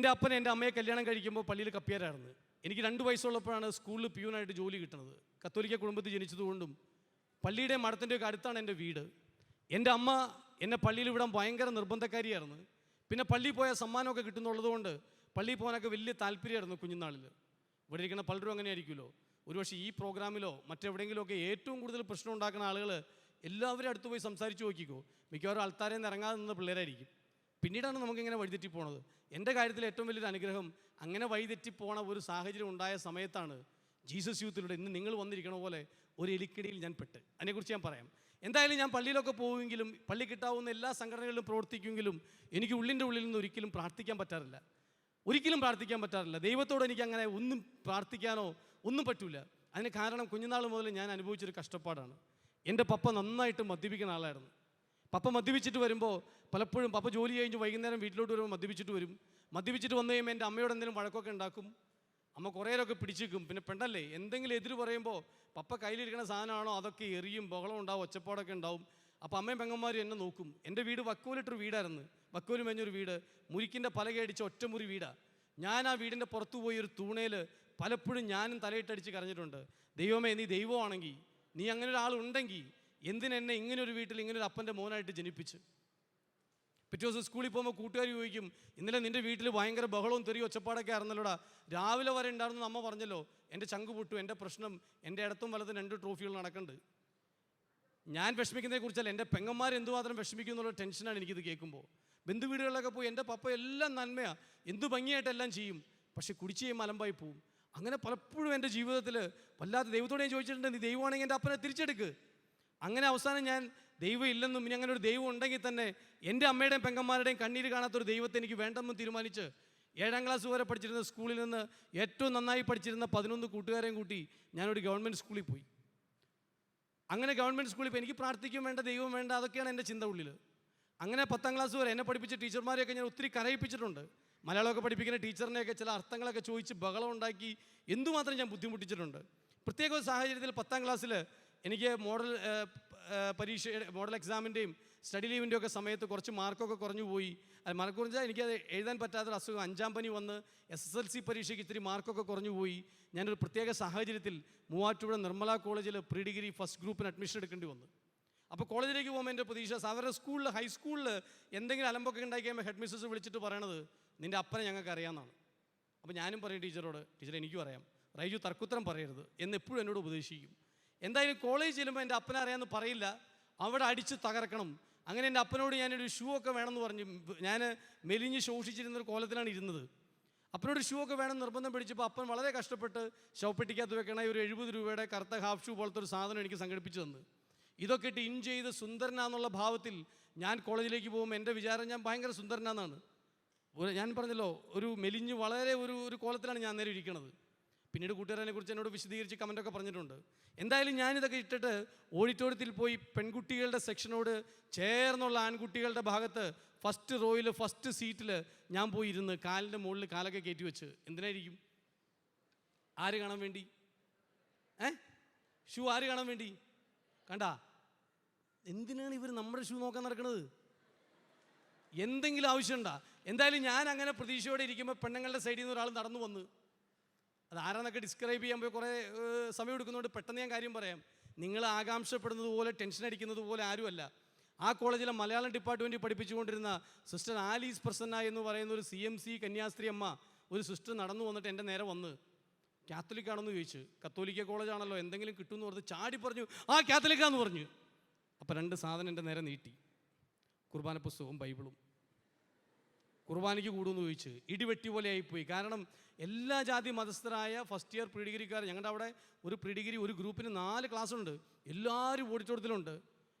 എന്റെ അപ്പൻ എന്റെ അമ്മയെ കല്യാണം കഴിക്കുമ്പോൾ പള്ളിയിൽ കപ്പിയാരായിരുന്നു. എനിക്ക് രണ്ട് വയസ്സുള്ളപ്പോഴാണ് സ്കൂളിൽ പ്യൂനായിട്ട് ജോലി കിട്ടുന്നത്. കത്തോലിക്ക കുടുംബത്തിൽ ജനിച്ചതുകൊണ്ടും പള്ളിയുടെ മഠത്തിന്റെ ഒക്കെ അടുത്താണ് എന്റെ വീട്. എന്റെ അമ്മ എന്നെ പള്ളിയിൽ വിടാൻ ഭയങ്കര നിർബന്ധക്കാരിയായിരുന്നു. പിന്നെ പള്ളിയിൽ പോയാൽ സമ്മാനമൊക്കെ കിട്ടുന്നുള്ളതുകൊണ്ട് പള്ളിയിൽ പോകാനൊക്കെ വലിയ താല്പര്യമായിരുന്നു കുഞ്ഞുനാളിൽ. ഇവിടെ ഇരിക്കുന്ന പലരും അങ്ങനെ ആയിരിക്കുമല്ലോ ഒരുപക്ഷെ ഈ പ്രോഗ്രാമിലോ മറ്റെവിടെയെങ്കിലുമൊക്കെ ഏറ്റവും കൂടുതൽ പ്രശ്നം ഉണ്ടാക്കുന്ന ആളുകൾ എല്ലാവരും അടുത്ത് പോയി സംസാരിച്ച് നോക്കിക്കോ. മിക്കവാറും ആൾക്കാരെ ഇറങ്ങാതെ നിന്ന പിള്ളേരായിരിക്കും. പിന്നീടാണ് നമുക്കിങ്ങനെ വഴിതെറ്റി പോണത്. എന്റെ കാര്യത്തിൽ ഏറ്റവും വലിയൊരു അനുഗ്രഹം അങ്ങനെ വഴിതെറ്റി പോണ ഒരു സാഹചര്യം ഉണ്ടായ സമയത്താണ് ജീസസ് യൂത്തിലൂടെ ഇന്ന് നിങ്ങൾ വന്നിരിക്കണ പോലെ ഒരു എലിക്കടിയിൽ ഞാൻ പെട്ട്. അതിനെക്കുറിച്ച് ഞാൻ പറയാം. എന്തായാലും ഞാൻ പള്ളിയിലൊക്കെ പോവുമെങ്കിലും പള്ളി കിട്ടാവുന്ന എല്ലാ സംഘടനകളിലും പ്രവർത്തിക്കുമെങ്കിലും എനിക്ക് ഉള്ളിന്റെ ഉള്ളിൽ നിന്ന് ഒരിക്കലും പ്രാർത്ഥിക്കാൻ പറ്റാറില്ല. ഒരിക്കലും പ്രാർത്ഥിക്കാൻ പറ്റാറില്ല. ദൈവത്തോട് എനിക്ക് അങ്ങനെ ഒന്നും പ്രാർത്ഥിക്കാനോ ഒന്നും പറ്റൂല. അതിന് കാരണം കുഞ്ഞുനാൾ മുതൽ ഞാൻ അനുഭവിച്ചൊരു കഷ്ടപ്പാടാണ്. എന്റെ പപ്പ നന്നായിട്ട് മദ്യപിക്കുന്ന ആളായിരുന്നു. പപ്പ മദ്യപിച്ചിട്ട് വരുമ്പോൾ പലപ്പോഴും പപ്പ ജോലി കഴിഞ്ഞ് വൈകുന്നേരം വീട്ടിലോട്ട് വരുമ്പോൾ മദ്യപിച്ചിട്ട് വരും. മദ്യപിച്ചിട്ട് വന്നു കഴിയുമ്പോൾ എന്റെ അമ്മയോട് എന്തെങ്കിലും വഴക്കൊക്കെ ഉണ്ടാക്കും. അമ്മ കുറേരൊക്കെ പിടിച്ചിരിക്കും പിന്നെ പെണ്ണല്ലേ എന്തെങ്കിലും എതിര് പറയുമ്പോൾ പപ്പ കയ്യിലിരിക്കുന്ന സാധനമാണോ അതൊക്കെ എറിയും ബഹളം ഉണ്ടാവും ഒച്ചപ്പാടൊക്കെ ഉണ്ടാവും. അപ്പോൾ അമ്മയും പെങ്ങന്മാരും എന്നെ നോക്കും. എന്റെ വീട് വക്കോലിട്ടൊരു വീടായിരുന്നു. വക്കോലും മേഞ്ഞൊരു വീട്. മുരിക്കിന്റെ പലകയടിച്ച ഒറ്റമുറി വീടാണ് ഞാൻ ആ വീടിന്റെ പുറത്തു പോയി ഒരു തൂണയിൽ പലപ്പോഴും ഞാനും തലയിട്ടടിച്ച് കരഞ്ഞിട്ടുണ്ട്. ദൈവമേ നീ ദൈവമാണെങ്കിൽ നീ അങ്ങനെ ഒരാളുണ്ടെങ്കിൽ എന്തിനെന്നെ ഇങ്ങനെ ഒരു വീട്ടിൽ ഇങ്ങനെ ഒരു അപ്പന്റെ മോനായിട്ട് ജനിപ്പിച്ച്? പിറ്റേ ദിവസം സ്കൂളിൽ പോകുമ്പോൾ കൂട്ടുകാർ ചോദിക്കും ഇന്നലെ നിന്റെ വീട്ടിൽ ഭയങ്കര ബഹളവും തെറിയും ഒച്ചപ്പാടൊക്കെ ആയിരുന്നല്ലോടാ? രാവിലെ വരെ ഉണ്ടായിരുന്നു അമ്മ പറഞ്ഞല്ലോ എന്റെ ചങ്ക് പൊട്ടു എന്റെ പ്രശ്നം എന്റെ ഇടത്തും വലത്തും രണ്ട് ട്രോഫികൾ നടക്കുന്നുണ്ട്. ഞാൻ വിഷമിക്കുന്നതിനെ കുറിച്ചല്ല എന്റെ പെങ്ങന്മാർ എന്തുമാത്രം വിഷമിക്കും എന്നുള്ള ടെൻഷനാണ് എനിക്കിത് കേൾക്കുമ്പോൾ. ബന്ധു വീടുകളിലൊക്കെ പോയി എന്റെ പപ്പ എല്ലാം നന്മയാണ് എന്തു ഭംഗിയായിട്ടെല്ലാം ചെയ്യും. പക്ഷെ കുടിച്ച് മലമ്പായി പോവും. അങ്ങനെ പലപ്പോഴും എന്റെ ജീവിതത്തിൽ വല്ലാത്ത ദൈവത്തോടെ ഞാൻ ചോദിച്ചിട്ടുണ്ട് നീ ദൈവമാണെങ്കിൽ എന്റെ അപ്പനെ തിരിച്ചെടുക്ക്. അങ്ങനെ അവസാനം ഞാൻ ദൈവം ഇല്ലെന്നും ഇനി അങ്ങനെ ഒരു ദൈവം ഉണ്ടെങ്കിൽ തന്നെ എന്റെ അമ്മയുടെയും പെങ്ങന്മാരുടെയും കണ്ണീര് കാണാത്തൊരു ദൈവത്തെ എനിക്ക് വേണ്ടെന്നും തീരുമാനിച്ച് ഏഴാം ക്ലാസ് വരെ പഠിച്ചിരുന്ന സ്കൂളിൽ നിന്ന് ഏറ്റവും നന്നായി പഠിച്ചിരുന്ന പതിനൊന്ന് കൂട്ടുകാരെയും കൂട്ടി ഞാനൊരു ഗവൺമെന്റ് സ്കൂളിൽ പോയി. അങ്ങനെ ഗവൺമെന്റ് സ്കൂളിൽ പോയി. എനിക്ക് പ്രാർത്ഥിക്കും വേണ്ട ദൈവം വേണ്ട അതൊക്കെയാണ് എന്റെ ചിന്ത ഉള്ളിൽ അങ്ങനെ പത്താം ക്ലാസ് വരെ എന്നെ പഠിപ്പിച്ച ടീച്ചർമാരെയൊക്കെ ഞാൻ ഒത്തിരി കരയിപ്പിച്ചിട്ടുണ്ട്. മലയാളമൊക്കെ പഠിപ്പിക്കുന്ന ടീച്ചറിനെയൊക്കെ ചില അർത്ഥങ്ങളൊക്കെ ചോദിച്ച് ബഹളം ഉണ്ടാക്കി എന്തുമാത്രം ഞാൻ ബുദ്ധിമുട്ടിച്ചിട്ടുണ്ട്. പ്രത്യേക സാഹചര്യത്തിൽ പത്താം ക്ലാസ്സിൽ എനിക്ക് മോഡൽ പരീക്ഷ മോഡൽ എക്സാമിന്റെയും സ്റ്റഡി ലീവിന്റെ ഒക്കെ സമയത്ത് കുറച്ച് മാർക്കൊക്കെ കുറഞ്ഞു പോയി. മാർക്ക് കുറഞ്ഞാൽ എനിക്കത് എഴുതാൻ പറ്റാത്തൊരു അസുഖം. അഞ്ചാം പനി വന്ന് എസ് എസ് എൽ സി പരീക്ഷയ്ക്ക് ഇത്തിരി മാർക്കൊക്കെ കുറഞ്ഞു പോയി. ഞാനൊരു പ്രത്യേക സാഹചര്യത്തിൽ മൂവാറ്റുപുഴ നിർമ്മല കോളേജിൽ പ്രീ ഡിഗ്രി ഫസ്റ്റ് ഗ്രൂപ്പിന് അഡ്മിഷൻ എടുക്കേണ്ടി വന്നു. അപ്പോൾ കോളേജിലേക്ക് പോകുമ്പോൾ എന്റെ പ്രതീക്ഷ സാധാരണ സ്കൂളിൽ ഹൈസ്കൂളിൽ എന്തെങ്കിലും അലമ്പൊക്കെ ഉണ്ടാക്കി കഴിയുമ്പോൾ ഹെഡ് മിസ്സസ് വിളിച്ചിട്ട് പറയണത് നിന്റെ അപ്പനെ ഞങ്ങൾക്ക് അറിയാമെന്നാണ്. അപ്പോൾ ഞാനും പറയും ടീച്ചറോട് ടീച്ചർ എനിക്കും അറിയാം. റൈജു തർക്കുത്തരം പറയരുത്. എന്ന് എപ്പോഴും എന്നോട് ഉപദേശിക്കും. എന്തായാലും കോളേജ് ചെല്ലുമ്പോൾ എന്റെ അപ്പനെ അറിയാമെന്ന് പറയില്ല. അവിടെ അടിച്ച് തകർക്കണം. അങ്ങനെ എന്റെ അപ്പനോട് ഞാനൊരു ഷൂ ഒക്കെ വേണമെന്ന് പറഞ്ഞു. ഞാൻ മെലിഞ്ഞ് ശോഷിച്ചിരുന്നൊരു കോലത്തിലാണ് ഇരുന്നത്. അപ്പനോട് ഷൂ ഒക്കെ വേണം നിർബന്ധം പിടിച്ചപ്പോൾ അപ്പൻ വളരെ കഷ്ടപ്പെട്ട് ശവപ്പെട്ടിക്കകത്ത് വെക്കണ ഒരു എഴുപത് രൂപയുടെ കറുത്ത ഹാഫ് ഷൂ പോലത്തെ ഒരു സാധനം എനിക്ക് സംഘടിപ്പിച്ചു തന്നു. ഇതൊക്കെ ഇട്ട് ഇൻ ചെയ്ത് സുന്ദരനാന്നുള്ള ഭാവത്തിൽ ഞാൻ കോളേജിലേക്ക് പോകുമ്പോൾ എന്റെ വിചാരം ഞാൻ ഭയങ്കര സുന്ദരനാന്നാണ്. ഞാൻ പറഞ്ഞല്ലോ ഒരു മെലിഞ്ഞ് വളരെ ഒരു ഒരു കോലത്തിലാണ് ഞാൻ നേരെ ഇരിക്കുന്നത് പിന്നീട് കൂട്ടുകാരനെ കുറിച്ച് എന്നോട് വിശദീകരിച്ച് കമന്റൊക്കെ പറഞ്ഞിട്ടുണ്ട്. എന്തായാലും ഞാനിതൊക്കെ ഇട്ടിട്ട് ഓഡിറ്റോറിയത്തിൽ പോയി പെൺകുട്ടികളുടെ സെക്ഷനോട് ചേർന്നുള്ള ആൺകുട്ടികളുടെ ഭാഗത്ത് ഫസ്റ്റ് റോയിൽ ഫസ്റ്റ് സീറ്റിൽ ഞാൻ പോയി ഇരുന്ന് കാലിന്റെ മുകളിൽ കാലൊക്കെ കയറ്റി വെച്ച്. എന്തിനായിരിക്കും? ആര് കാണാൻ വേണ്ടി? ഏ? ഷൂ ആര് കാണാൻ വേണ്ടി? കണ്ട? എന്തിനാണ് ഇവർ നമ്മുടെ ഷൂ നോക്കാൻ നടക്കുന്നത് എന്തെങ്കിലും ആവശ്യമുണ്ടാ? എന്തായാലും ഞാൻ അങ്ങനെ പ്രതീക്ഷയോടെ ഇരിക്കുമ്പോൾ പെണ്ണുങ്ങളുടെ സൈഡിൽ നിന്ന് ഒരാൾ നടന്നു വന്ന് അത് ആരാന്നൊക്കെ ഡിസ്ക്രൈബ് ചെയ്യാൻ പോയി കുറേ സമയം എടുക്കുന്നതുകൊണ്ട് പെട്ടെന്ന് ഞാൻ കാര്യം പറയാം. നിങ്ങൾ ആകാംക്ഷപ്പെടുന്നത് പോലെ ടെൻഷൻ അടിക്കുന്നത് പോലെ ആരുമല്ല. ആ കോളേജിലെ മലയാളം ഡിപ്പാർട്ട്മെന്റിൽ പഠിപ്പിച്ചുകൊണ്ടിരുന്ന സിസ്റ്റർ ആലീസ് പ്രസന്ന എന്ന് പറയുന്ന ഒരു സി എം സി കന്യാസ്ത്രീ അമ്മ ഒരു സിസ്റ്റർ നടന്നു വന്നിട്ട് എന്റെ നേരെ വന്ന് കാത്തലിക് ആണെന്ന് ചോദിച്ചു കത്തോലിക്ക കോളേജാണല്ലോ എന്തെങ്കിലും കിട്ടുമെന്ന് പറഞ്ഞ് ചാടി പറഞ്ഞു ആ കാത്തലിക്കാന്ന് പറഞ്ഞു. അപ്പോൾ രണ്ട് സാധനം എന്റെ നേരെ നീട്ടി. കുർബാന പുസ്തകവും ബൈബിളും. കുർബാനയ്ക്ക് കൂടുമെന്ന് ചോദിച്ച് ഇടിവെട്ടി പോലെ ആയിപ്പോയി. കാരണം എല്ലാ ജാതി മതസ്ഥരായ ഫസ്റ്റ് ഇയർ പ്രീ ഡിഗ്രിക്കാർ ഞങ്ങളുടെ അവിടെ ഒരു പ്രീ ഡിഗ്രി ഒരു ഗ്രൂപ്പിന് നാല് ക്ലാസ്സുണ്ട്. എല്ലാവരും ഓടിച്ചോടത്തിലുണ്ട്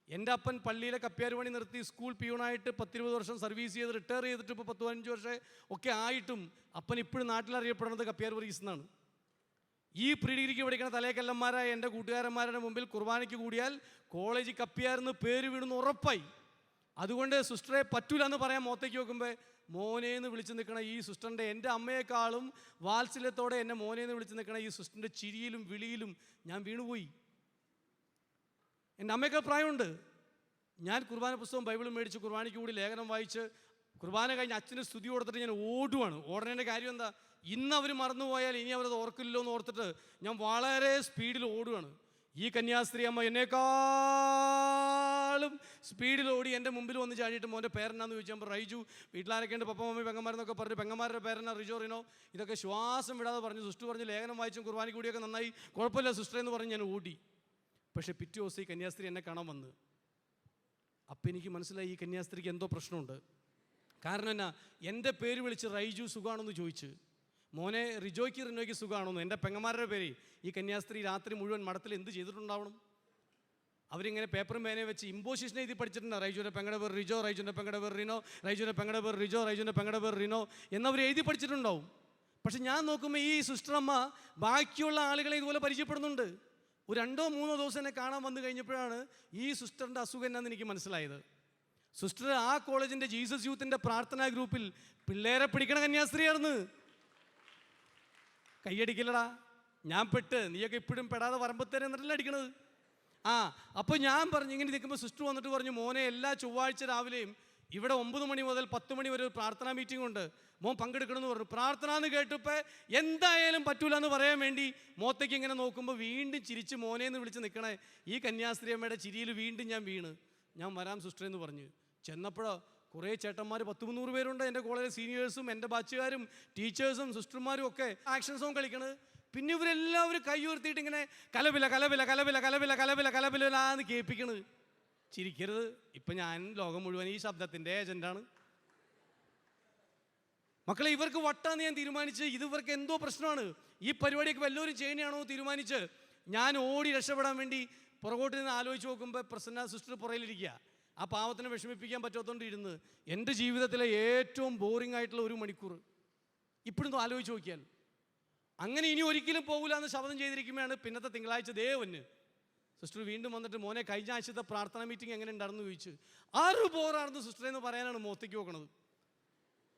എന്റെ അപ്പൻ പള്ളിയിലെ കപ്പ്യാർ പണി നിർത്തി സ്കൂൾ പിയൂണായിട്ട് പത്തിരുപത് വർഷം സർവീസ് ചെയ്ത് റിട്ടയർ ചെയ്തിട്ട് ഇപ്പോൾ പത്ത് പതിനഞ്ച് വർഷം ഒക്കെ ആയിട്ടും അപ്പൻ ഇപ്പോഴും നാട്ടിൽ അറിയപ്പെടുന്നത് കപ്പ്യാർ വർഗീസ് എന്നാണ്. ഈ പ്രീ ഡിഗ്രിക്ക് പഠിക്കുന്ന തലേക്കല്ലന്മാരായ എന്റെ കൂട്ടുകാരന്മാരുടെ മുമ്പിൽ കുർബാനയ്ക്ക് കൂടിയാൽ കോളേജ് കപ്പിയാരെന്ന് പേര് വീടുന്ന് ഉറപ്പായി. അതുകൊണ്ട് സിസ്റ്ററെ പറ്റൂല എന്ന് പറയാൻ മോത്തേക്ക് നോക്കുമ്പോൾ മോനേന്ന് വിളിച്ചു നിൽക്കണ ഈ സിസ്റ്ററിന്റെ എന്റെ അമ്മയെക്കാളും വാത്സല്യത്തോടെ എന്നെ മോനേന്ന് വിളിച്ചു നിൽക്കണ ഈ സിസ്റ്ററിന്റെ ചിരിയിലും വിളിയിലും ഞാൻ വീണുപോയി. എന്റെ അമ്മയ്ക്ക് പ്രായമുണ്ട്. ഞാൻ കുർബാന പുസ്തകം ബൈബിളും മേടിച്ച് കുർബാനയ്ക്ക് കൂടി ലേഖനം വായിച്ച് കുർബാന കഴിഞ്ഞ് അച്ഛന് സ്തുതി കൊടുത്തിട്ട് ഞാൻ ഓടുവാണ്. ഓടണേന്റെ കാര്യം എന്താ? ഇന്ന് അവർ മറന്നുപോയാൽ ഇനി അവരത് ഓർക്കില്ലോ എന്ന് ഓർത്തിട്ട് ഞാൻ വളരെ സ്പീഡിൽ ഓടുവാണ്. ഈ കന്യാസ്ത്രീ അമ്മ എന്നെക്കാളും സ്പീഡിൽ ഓടി എന്റെ മുമ്പിൽ വന്ന് ചാടിയിട്ട് മോന്റെ പേരെന്നാന്ന് ചോദിച്ചപ്പോൾ റൈജു വീട്ടിലാരൊക്കെ ഉണ്ട് പപ്പ മമ്മി പെങ്ങന്മാരെന്നൊക്കെ പറഞ്ഞു പെങ്ങന്മാരുടെ പേരെന്നാ റിജോ റിനോ ഇതൊക്കെ ശ്വാസം വിടാതെ പറഞ്ഞു സിസ്റ്റർ പറഞ്ഞു ലേഖനം വായിച്ചും കുർബാനി കൂടിയൊക്കെ നന്നായി. കുഴപ്പമില്ല സിസ്റ്റർ എന്ന് പറഞ്ഞ് ഞാൻ ഓടി. പക്ഷേ പിറ്റേ ദിവസം ഈ കന്യാസ്ത്രീ എന്നെ കാണാൻ വന്ന്. അപ്പം എനിക്ക് മനസ്സിലായി ഈ കന്യാസ്ത്രീക്ക് എന്തോ പ്രശ്നമുണ്ട്. കാരണം എന്നാ എന്റെ പേര് വിളിച്ച് റൈജു സുഖാണെന്ന് ചോദിച്ച് മോനെ റിജോയ്ക്ക് റിനോയ്ക്ക് സുഖമാണെന്ന്? എന്റെ പെങ്ങന്മാരുടെ പേര് ഈ കന്യാസ്ത്രീ രാത്രി മുഴുവൻ മഠത്തിൽ എന്ത് ചെയ്തിട്ടുണ്ടാവണം? അവരിങ്ങനെ പേപ്പറും പേനയും വെച്ച് ഇമ്പോസിഷൻ എഴുതി പഠിച്ചിട്ടുണ്ട്. റൈജുവിന്റെ പെങ്ങടെ പേർ റിജോ റൈജുവിന്റെ പെങ്ങടെ പേർ റിനോ റൈജുവിന്റെ പെങ്ങടെ പേർ റിജോ റൈജുവിന്റെ പെങ്ങടെ പേർ റിനോ എന്നവർ എഴുതി പഠിച്ചിട്ടുണ്ടാവും. പക്ഷെ ഞാൻ നോക്കുമ്പോൾ ഈ സിസ്റ്ററമ്മ ബാക്കിയുള്ള ആളുകളെ ഇതുപോലെ പരിചയപ്പെടുന്നുണ്ട്. ഒരു രണ്ടോ മൂന്നോ ദിവസം എന്നെ കാണാൻ വന്നു കഴിഞ്ഞപ്പോഴാണ് ഈ സിസ്റ്ററിന്റെ അസുഖം എന്നാന്ന് എനിക്ക് മനസ്സിലായത്. സിസ്റ്റർ ആ കോളേജിന്റെ ജീസസ് യൂത്തിന്റെ പ്രാർത്ഥനാ ഗ്രൂപ്പിൽ പിള്ളേരെ പിടിക്കണ കന്യാസ്ത്രീയായിരുന്നു. കൈയടിക്കില്ലടാ. ഞാൻ പെട്ട്. നീയൊക്കെ ഇപ്പോഴും പെടാതെ വരമ്പത്തേരെ എന്നിട്ടല്ല അടിക്കണത്? ആ അപ്പോൾ ഞാൻ പറഞ്ഞു ഇങ്ങനെ നിൽക്കുമ്പോൾ സിസ്റ്റർ വന്നിട്ട് പറഞ്ഞു മോനെ എല്ലാ ചൊവ്വാഴ്ച രാവിലെയും ഇവിടെ ഒമ്പത് മണി മുതൽ പത്ത് മണി വരെ ഒരു പ്രാർത്ഥനാ മീറ്റിംഗ് ഉണ്ട്. മോൻ പങ്കെടുക്കണമെന്ന് പറഞ്ഞു. പ്രാർത്ഥന എന്ന് കേട്ടപ്പോൾ എന്തായാലും പറ്റൂല എന്ന് പറയാൻ വേണ്ടി മോത്തേക്ക് ഇങ്ങനെ നോക്കുമ്പോൾ വീണ്ടും ചിരിച്ച് മോനെ എന്ന് വിളിച്ച് നിൽക്കണേ. ഈ കന്യാസ്ത്രീ അമ്മയുടെ ചിരിയിൽ വീണ്ടും ഞാൻ വീണ്. ഞാൻ വരാം സിസ്റ്റർ എന്ന് പറഞ്ഞു. ചെന്നപ്പോഴോ കുറേ ചേട്ടന്മാർ പത്ത് മുന്നൂറ് പേരുണ്ട്. എന്റെ കോളേജിലെ സീനിയേഴ്സും എന്റെ ബാച്ചുകാരും ടീച്ചേഴ്സും സിസ്റ്റർമാരും ഒക്കെ ആക്ഷൻ സോങ് കളിക്കണത്. പിന്നെ ഇവരെല്ലാവരും കൈ ഉയർത്തിയിട്ട് ഇങ്ങനെ കലപില കലപില കലപില കലപില കലപില കലപിലാന്ന് കേൾപ്പിക്കണത്. ചിരിക്കരുത്. ഇപ്പം ഞാൻ ലോകം മുഴുവൻ ഈ ശബ്ദത്തിന്റെ ഏജന്റാണ് മക്കളെ ഇവർക്ക് വട്ടാന്ന് ഞാൻ തീരുമാനിച്ച് ഇത് ഇവർക്ക് എന്തോ പ്രശ്നമാണ്. ഈ പരിപാടിയൊക്കെ വല്ലവരും ചെയ്യണയാണോ തീരുമാനിച്ച് ഞാൻ ഓടി രക്ഷപ്പെടാൻ വേണ്ടി പുറകോട്ട് നിന്ന് ആലോചിച്ച് നോക്കുമ്പോൾ പ്രസന്ന സിസ്റ്റർ പുറയിലിരിക്കുക ആ പാവത്തിനെ വിഷമിപ്പിക്കാൻ പറ്റാത്തതുകൊണ്ട് ഇരുന്ന് എന്റെ ജീവിതത്തിലെ ഏറ്റവും ബോറിംഗ് ആയിട്ടുള്ള ഒരു മണിക്കൂർ. ഇപ്പോഴും ആലോചിച്ച് നോക്കിയാൽ. അങ്ങനെ ഇനി ഒരിക്കലും പോകില്ല എന്ന് ശബ്ദം ചെയ്തിരിക്കുമ്പോഴാണ് പിന്നത്തെ തിങ്കളാഴ്ച ദേവന്. സിസ്റ്റർ വീണ്ടും വന്നിട്ട് മോനെ കഴിഞ്ഞ ആഴ്ചത്തെ പ്രാർത്ഥന മീറ്റിംഗ് എങ്ങനെ ഉണ്ടായിരുന്നു ചോദിച്ചു. ആറ് ബോറാണെന്ന് സിസ്റ്റർ എന്ന് പറയാനാണ് മോത്തേക്ക് നോക്കണത്.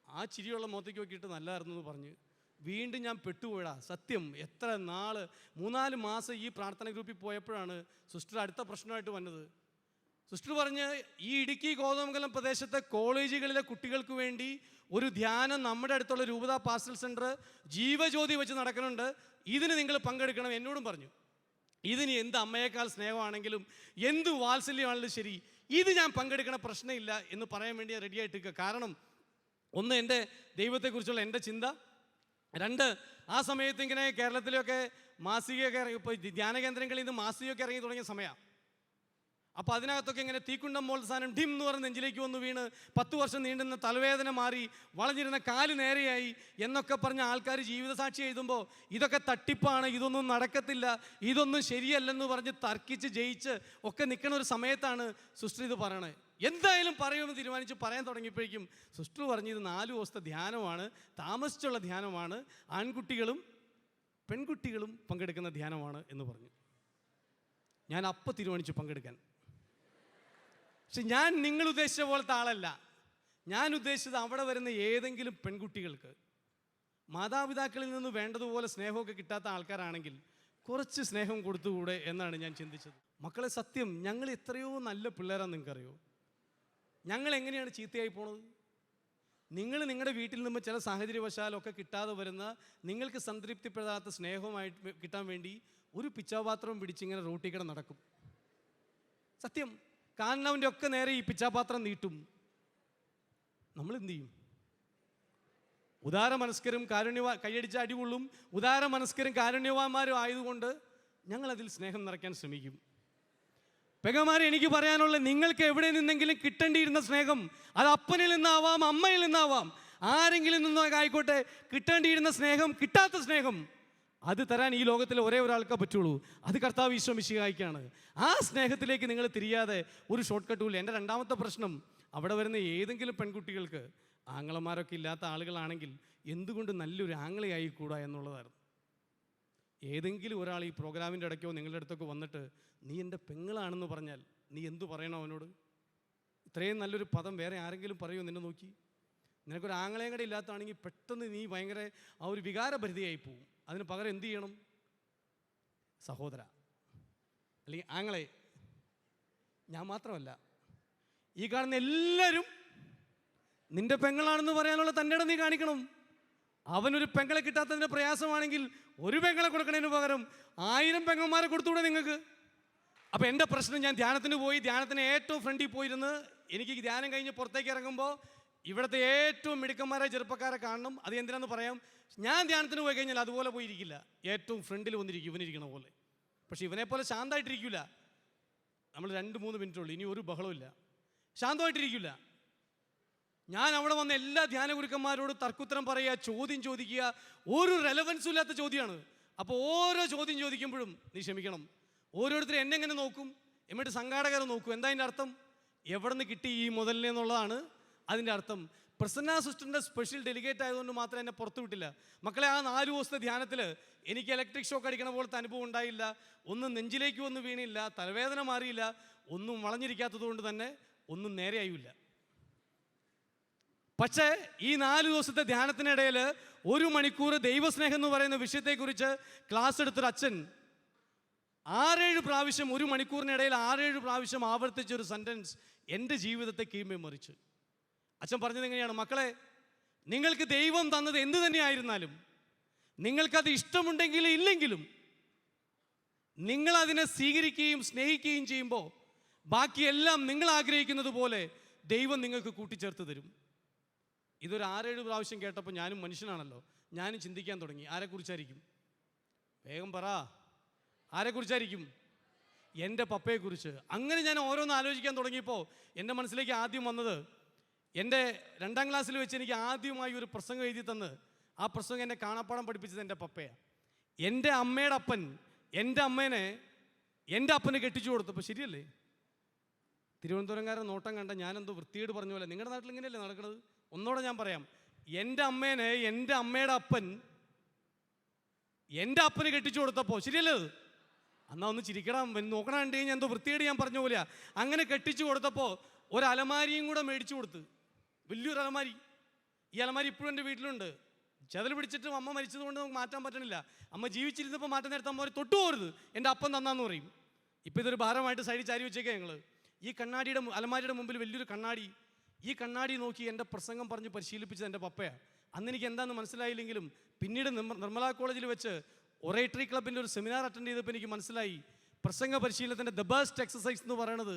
ആ ചിരിയുള്ള മോത്തേക്ക് നോക്കിയിട്ട് നല്ലതായിരുന്നു എന്ന് പറഞ്ഞ് വീണ്ടും ഞാൻ പെട്ടുപോയടാ. സത്യം എത്ര നാൾ മൂന്നാൽ മാസം ഈ പ്രാർത്ഥന ഗ്രൂപ്പിൽ പോയപ്പോഴാണ് സിസ്റ്റർ അടുത്ത പ്രശ്നമായിട്ട് വന്നത്. സിസ്റ്റർ പറഞ്ഞ് ഈ ഇടുക്കി കോതമംഗലം പ്രദേശത്തെ കോളേജുകളിലെ കുട്ടികൾക്ക് വേണ്ടി ഒരു ധ്യാനം നമ്മുടെ അടുത്തുള്ള രൂപത പാസ്റ്റൽ സെന്റർ ജീവജ്യോതി വെച്ച് നടക്കുന്നുണ്ട്. ഇതിന് നിങ്ങൾ പങ്കെടുക്കണം എന്നോടും പറഞ്ഞു. ഇതിന് എന്ത് അമ്മയേക്കാൾ സ്നേഹമാണെങ്കിലും എന്ത് വാത്സല്യമാണെങ്കിലും ശരി ഇത് ഞാൻ പങ്കെടുക്കണ പ്രശ്നമില്ല എന്ന് പറയാൻ വേണ്ടി റെഡി ആയിട്ട് കാരണം ഒന്ന് എന്റെ ദൈവത്തെക്കുറിച്ചുള്ള എന്റെ ചിന്ത രണ്ട് ആ സമയത്ത് ഇങ്ങനെ കേരളത്തിലൊക്കെ മാസികയൊക്കെ ഇറങ്ങി ഇപ്പോൾ ധ്യാന കേന്ദ്രങ്ങളിൽ നിന്ന് മാസികയൊക്കെ ഇറങ്ങി തുടങ്ങിയ സമയമാണ്. അപ്പോൾ അതിനകത്തൊക്കെ ഇങ്ങനെ തീക്കുണ്ടം മോൾ സാധനം ഡിം എന്ന് പറഞ്ഞ് നെഞ്ചിലേക്ക് വന്ന് വീണ് പത്ത് വർഷം നീണ്ടുന്ന തലവേദന മാറി വളഞ്ഞിരുന്ന കാൽ നേരെയായി എന്നൊക്കെ പറഞ്ഞ ആൾക്കാർ ജീവിതസാക്ഷി എഴുതുമ്പോൾ ഇതൊക്കെ തട്ടിപ്പാണ് ഇതൊന്നും നടക്കത്തില്ല ഇതൊന്നും ശരിയല്ലെന്ന് പറഞ്ഞ് തർക്കിച്ച് ജയിച്ച് ഒക്കെ നിൽക്കുന്ന ഒരു സമയത്താണ് സുഷ്ടി ഇത് പറയണേ. എന്തായാലും പറയുമെന്ന് തീരുമാനിച്ച് പറയാൻ തുടങ്ങിയപ്പോഴേക്കും സുഷ്ട്രു പറഞ്ഞു ഇത് നാല് ദിവസത്തെ ധ്യാനമാണ് താമസിച്ചുള്ള ധ്യാനമാണ് ആൺകുട്ടികളും പെൺകുട്ടികളും പങ്കെടുക്കുന്ന ധ്യാനമാണ് എന്ന് പറഞ്ഞു. ഞാൻ അപ്പം തീരുമാനിച്ചു പങ്കെടുക്കാൻ. പക്ഷെ ഞാൻ നിങ്ങൾ ഉദ്ദേശിച്ച പോലത്തെ ആളല്ല. ഞാൻ ഉദ്ദേശിച്ചത് അവിടെ വരുന്ന ഏതെങ്കിലും പെൺകുട്ടികൾക്ക് മാതാപിതാക്കളിൽ നിന്ന് വേണ്ടതുപോലെ സ്നേഹമൊക്കെ കിട്ടാത്ത ആൾക്കാരാണെങ്കിൽ കുറച്ച് സ്നേഹം കൊടുത്തുകൂടെ എന്നാണ് ഞാൻ ചിന്തിച്ചത്. മക്കളെ സത്യം ഞങ്ങൾ എത്രയോ നല്ല പിള്ളേരാന്ന് നിങ്ങൾക്കറിയോ? ഞങ്ങൾ എങ്ങനെയാണ് ചീത്തയായി പോണത്? നിങ്ങൾ നിങ്ങളുടെ വീട്ടിൽ നിന്ന് ചില സാഹചര്യവശാലൊക്കെ കിട്ടാതെ വരുന്ന നിങ്ങൾക്ക് സംതൃപ്തിപ്പെടാത്ത സ്നേഹവുമായിട്ട് കിട്ടാൻ വേണ്ടി ഒരു പിച്ചാപാത്രം പിടിച്ചിങ്ങനെ റോട്ടിൽ നടക്കും. സത്യം കാണുന്നവന്റെ ഒക്കെ നേരെ ഈ പിച്ചാപാത്രം നീട്ടും. നമ്മൾ എന്ത് ചെയ്യും? ഉദാര മനസ്കരും കാരുണ്യവാ കൈയടിച്ച അടികൊള്ളും. ഉദാര മനസ്കരും കാരുണ്യവാന്മാരും ആയതുകൊണ്ട് ഞങ്ങളതിൽ സ്നേഹം നിറയ്ക്കാൻ ശ്രമിക്കും. പെങ്ങമാരെ എനിക്ക് പറയാനുള്ള നിങ്ങൾക്ക് എവിടെ നിന്നെങ്കിലും കിട്ടേണ്ടിയിരുന്ന സ്നേഹം അത് അപ്പനിൽ നിന്നാവാം അമ്മയിൽ നിന്നാവാം. ആരെങ്കിലും നിന്നൊക്കെ ആയിക്കോട്ടെ കിട്ടേണ്ടിയിരുന്ന സ്നേഹം കിട്ടാത്ത സ്നേഹം. അത് തരാൻ ഈ ലോകത്തിൽ ഒരേ ഒരാൾക്കേ പറ്റുള്ളൂ. അത് കർത്താവ് ഈശോ മിശിഹായിക്കാണ്. ആ സ്നേഹത്തിലേക്ക് നിങ്ങൾ തിരിയാതെ ഒരു ഷോർട്ട് കട്ടുമില്ല എന്റെ രണ്ടാമത്തെ പ്രശ്നം അവിടെ വരുന്ന ഏതെങ്കിലും പെൺകുട്ടികൾക്ക് ആങ്ങളമാരൊക്കെ ഇല്ലാത്ത ആളുകളാണെങ്കിൽ എന്തുകൊണ്ട് നല്ലൊരു ആങ്ങളയായി കൂടാ എന്നുള്ളതായിരുന്നു. ഏതെങ്കിലും ഒരാൾ ഈ പ്രോഗ്രാമിന്റെ ഇടയ്ക്കോ നിങ്ങളുടെ അടുത്തൊക്കെ വന്നിട്ട് നീ എന്റെ പെങ്ങളാണെന്ന് പറഞ്ഞാൽ നീ എന്തു പറയണം അവനോട്? ഇത്രയും നല്ലൊരു പദം വേറെ ആരെങ്കിലും പറയുമോ നിന്നെ നോക്കി? നിനക്കൊരു ആംഗലയും കൂടെ ഇല്ലാത്തതാണെങ്കിൽ പെട്ടെന്ന് നീ ഭയങ്കര ആ ഒരു വികാരഭരിതയായി പോവും. അതിന് പകരം എന്ത് ചെയ്യണം? സഹോദര. അല്ലെങ്കിൽ ആങ്ങളെ ഞാൻ മാത്രമല്ല ഈ കാണുന്ന എല്ലാവരും നിന്റെ പെങ്ങളാണെന്ന് പറയാനുള്ള തന്റെ ഇടം നീ കാണിക്കണം. അവനൊരു പെങ്ങളെ കിട്ടാത്തതിന്റെ പ്രയാസമാണെങ്കിൽ ഒരു പെങ്ങളെ കൊടുക്കണതിന് പകരം ആയിരം പെങ്ങന്മാരെ കൊടുത്തുകൂടെ നിങ്ങൾക്ക്? അപ്പോൾ എന്റെ പ്രശ്നം ഞാൻ ധ്യാനത്തിന് പോയി ധ്യാനത്തിന് ഏറ്റവും ഫ്രണ്ടിൽ പോയിരുന്ന് എനിക്ക് ധ്യാനം കഴിഞ്ഞ് പുറത്തേക്ക് ഇറങ്ങുമ്പോൾ ഇവിടുത്തെ ഏറ്റവും മിടുക്കന്മാരെ ചെറുപ്പക്കാരെ കാണണം. അത് എന്തിനാന്ന് പറയാം? ഞാൻ ധ്യാനത്തിന് പോയി കഴിഞ്ഞാൽ അതുപോലെ പോയിരിക്കില്ല. ഏറ്റവും ഫ്രണ്ടിൽ വന്നിരിക്കും ഇവനിരിക്കണ പോലെ. പക്ഷേ ഇവനെ പോലെ ശാന്തമായിട്ടിരിക്കില്ല നമ്മൾ രണ്ട് മൂന്ന് മിനിറ്റ് ഉള്ളൂ. ഇനി ഒരു ബഹളമില്ല ശാന്തമായിട്ടിരിക്കില്ല ഞാൻ അവിടെ വന്ന എല്ലാ ധ്യാന ഗുരുക്കന്മാരോട് തർക്കുത്തരം പറയുക ചോദ്യം ചോദിക്കുക. ഒരു റെലവൻസും ഇല്ലാത്ത ചോദ്യമാണ്. അപ്പോൾ ഓരോ ചോദ്യം ചോദിക്കുമ്പോഴും നീ ക്ഷമിക്കണം. ഓരോരുത്തരും എന്നെ എങ്ങനെ നോക്കും? എന്നിട്ട് സംഘാടകരെ നോക്കും. എന്താ അതിന്റെ അർത്ഥം? എവിടെ നിന്ന് കിട്ടി ഈ മുതലിനെ എന്നുള്ളതാണ് അതിന്റെ അർത്ഥം പ്രസന്ന സിസ്റ്ററിന്റെ സ്പെഷ്യൽ ഡെലിഗേറ്റ് ആയതുകൊണ്ട് മാത്രം എന്നെ പുറത്തു വിട്ടില്ല. മക്കളെ ആ നാല് ദിവസത്തെ ധ്യാനത്തിൽ എനിക്ക് ഇലക്ട്രിക് ഷോക്ക് അടിക്കണ പോലത്തെ അനുഭവം ഉണ്ടായില്ല. ഒന്നും നെഞ്ചിലേക്ക് ഒന്നും വീണില്ല തലവേദന മാറിയില്ല ഒന്നും വളഞ്ഞിരിക്കാത്തത് കൊണ്ട് തന്നെ ഒന്നും നേരെയായില്ല പക്ഷേ ഈ നാല് ദിവസത്തെ ധ്യാനത്തിനിടയിൽ ഒരു മണിക്കൂർ ദൈവസ്നേഹം എന്ന് പറയുന്ന വിഷയത്തെക്കുറിച്ച് ക്ലാസ് എടുത്തൊരു അച്ഛൻ ആറേഴ് പ്രാവശ്യം ഒരു മണിക്കൂറിനിടയിൽ ആറേഴ് പ്രാവശ്യം ആവർത്തിച്ച ഒരു സെന്റൻസ് എന്റെ ജീവിതത്തെ കീമേ മറിച്ച്. അച്ഛൻ പറഞ്ഞത് എങ്ങനെയാണ്? മക്കളെ നിങ്ങൾക്ക് ദൈവം തന്നത് എന്ത് തന്നെയായിരുന്നാലും നിങ്ങൾക്കത് ഇഷ്ടമുണ്ടെങ്കിലും ഇല്ലെങ്കിലും നിങ്ങളതിനെ സ്വീകരിക്കുകയും സ്നേഹിക്കുകയും ചെയ്യുമ്പോൾ ബാക്കിയെല്ലാം നിങ്ങൾ ആഗ്രഹിക്കുന്നത് പോലെ ദൈവം നിങ്ങൾക്ക് കൂട്ടിച്ചേർത്ത് തരും. ഇതൊരു ആറേഴ് പ്രാവശ്യം കേട്ടപ്പോൾ ഞാനും മനുഷ്യനാണല്ലോ. ഞാനും ചിന്തിക്കാൻ തുടങ്ങി. ആരെക്കുറിച്ചായിരിക്കും വേഗം പറ. ആരെക്കുറിച്ചായിരിക്കും എന്റെ പപ്പയെക്കുറിച്ച്. അങ്ങനെ ഞാൻ ഓരോന്ന് ആലോചിക്കാൻ തുടങ്ങിയപ്പോൾ എന്റെ മനസ്സിലേക്ക് ആദ്യം വന്നത് എന്റെ രണ്ടാം ക്ലാസ്സിൽ വെച്ച് എനിക്ക് ആദ്യമായി ഒരു പ്രസംഗം എഴുതി തന്ന് ആ പ്രസംഗം എന്നെ കാണാപ്പാടം പഠിപ്പിച്ചത് എന്റെ പപ്പയാണ്. എന്റെ അമ്മയുടെ അപ്പൻ എന്റെ അമ്മേനെ എന്റെ അപ്പനെ കെട്ടിച്ചു കൊടുത്തപ്പോൾ ശരിയല്ലേ? തിരുവനന്തപുരംകാരൻ നോട്ടം കണ്ട ഞാനെന്തോ വൃത്തിയോട് പറഞ്ഞ പോലെ നിങ്ങളുടെ നാട്ടിൽ ഇങ്ങനെയല്ലേ നടക്കുന്നത് ഒന്നോടെ ഞാൻ പറയാം. എന്റെ അമ്മേനെ എന്റെ അമ്മയുടെ അപ്പൻ എന്റെ അപ്പന് കെട്ടിച്ചു കൊടുത്തപ്പോൾ ശരിയല്ലേ അത്? എന്നാൽ ഒന്ന് ചിരിക്കണം നോക്കണ കണ്ടു കഴിഞ്ഞാൽ എന്തോ വൃത്തിയോട് ഞാൻ പറഞ്ഞ പോലെയാ. അങ്ങനെ കെട്ടിച്ചു കൊടുത്തപ്പോൾ ഒരു അലമാരിയും കൂടെ മേടിച്ചു കൊടുത്ത്. വലിയൊരു അലമാരി ഈ അലമാരി ഇപ്പോഴും എന്റെ വീട്ടിലുണ്ട്. ചെതൽ പിടിച്ചിട്ട് അമ്മ മരിച്ചതുകൊണ്ട് നമുക്ക് മാറ്റാൻ പറ്റണില്ല. അമ്മ ജീവിച്ചിരുന്നപ്പോൾ മാറ്റം നേരത്തെ അമ്മ തൊട്ടു പോരുത് എന്റെ അപ്പം തന്നാന്ന് പറയും. ഇപ്പം ഇതൊരു ഭാരമായിട്ട് സൈഡിൽ ചാരി വെച്ചേക്കാം ഞങ്ങൾ ഈ കണ്ണാടിയുടെ അലമാരിയുടെ മുമ്പിൽ വലിയൊരു കണ്ണാടി. ഈ കണ്ണാടി നോക്കി എന്റെ പ്രസംഗം പറഞ്ഞ് പരിശീലിപ്പിച്ചത് എന്റെ പപ്പയാണ് അന്ന് എനിക്ക് എന്താണെന്ന് മനസ്സിലായില്ലെങ്കിലും പിന്നീട് നിർമ്മല കോളേജിൽ വെച്ച് ഒറേറ്ററി ക്ലബിന്റെ ഒരു സെമിനാർ അറ്റൻഡ് ചെയ്തപ്പോൾ എനിക്ക് മനസ്സിലായി. പ്രസംഗ പരിശീലനത്തിന്റെ ദ ബെസ്റ്റ് എക്സസൈസ് എന്ന് പറയുന്നത്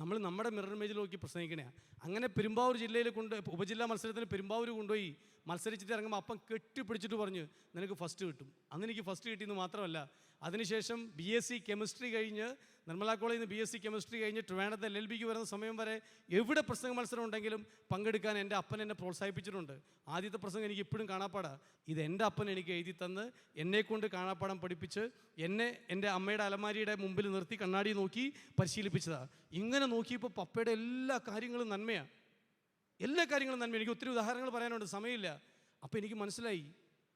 നമ്മൾ നമ്മുടെ മിറർ ഇമേജിൽ നോക്കി പ്രസംഗിക്കണേ. അങ്ങനെ പെരുമ്പാവൂർ ജില്ലയിൽ കൊണ്ട് ഉപജില്ലാ മത്സരത്തിന് പെരുമ്പാവൂർ കൊണ്ടുപോയി മത്സരിച്ചിട്ട് ഇറങ്ങുമ്പോൾ അപ്പം കെട്ടിപ്പിടിച്ചിട്ട് പറഞ്ഞു നിനക്ക് ഫസ്റ്റ് കിട്ടും. അന്ന് എനിക്ക് ഫസ്റ്റ് കിട്ടിയെന്ന് മാത്രമല്ല അതിനുശേഷം ബി എസ് സി കെമിസ്ട്രി കഴിഞ്ഞ് നിർമ്മല കോളേജിൽ നിന്ന് ബി എസ് സി കെമിസ്ട്രി കഴിഞ്ഞ് ട്രിവാൻഡത്ത് എൽ എൽ ബിക്ക് വരുന്ന സമയം വരെ എവിടെ പ്രസംഗ മത്സരം ഉണ്ടെങ്കിലും പങ്കെടുക്കാൻ എന്റെ അപ്പൻ എന്നെ പ്രോത്സാഹിപ്പിച്ചിട്ടുണ്ട്. ആദ്യത്തെ പ്രസംഗം എനിക്ക് ഇപ്പോഴും കാണാപ്പാടാ. ഇത് എന്റെ അപ്പൻ എനിക്ക് എഴുതി തന്ന് എന്നെക്കൊണ്ട് കാണാപ്പാടം പഠിപ്പിച്ച് എന്നെ എന്റെ അമ്മയുടെ അലമാരിയുടെ മുമ്പിൽ നിർത്തി കണ്ണാടി നോക്കി പരിശീലിപ്പിച്ചതാണ് ഇങ്ങനെ നോക്കിയപ്പോൾ പപ്പയുടെ എല്ലാ കാര്യങ്ങളും നന്മയാണ് എല്ലാ കാര്യങ്ങളും നന്മ എനിക്ക് ഒത്തിരി ഉദാഹരണങ്ങൾ പറയാനുണ്ട്. സമയമില്ല. അപ്പോൾ എനിക്ക് മനസ്സിലായി.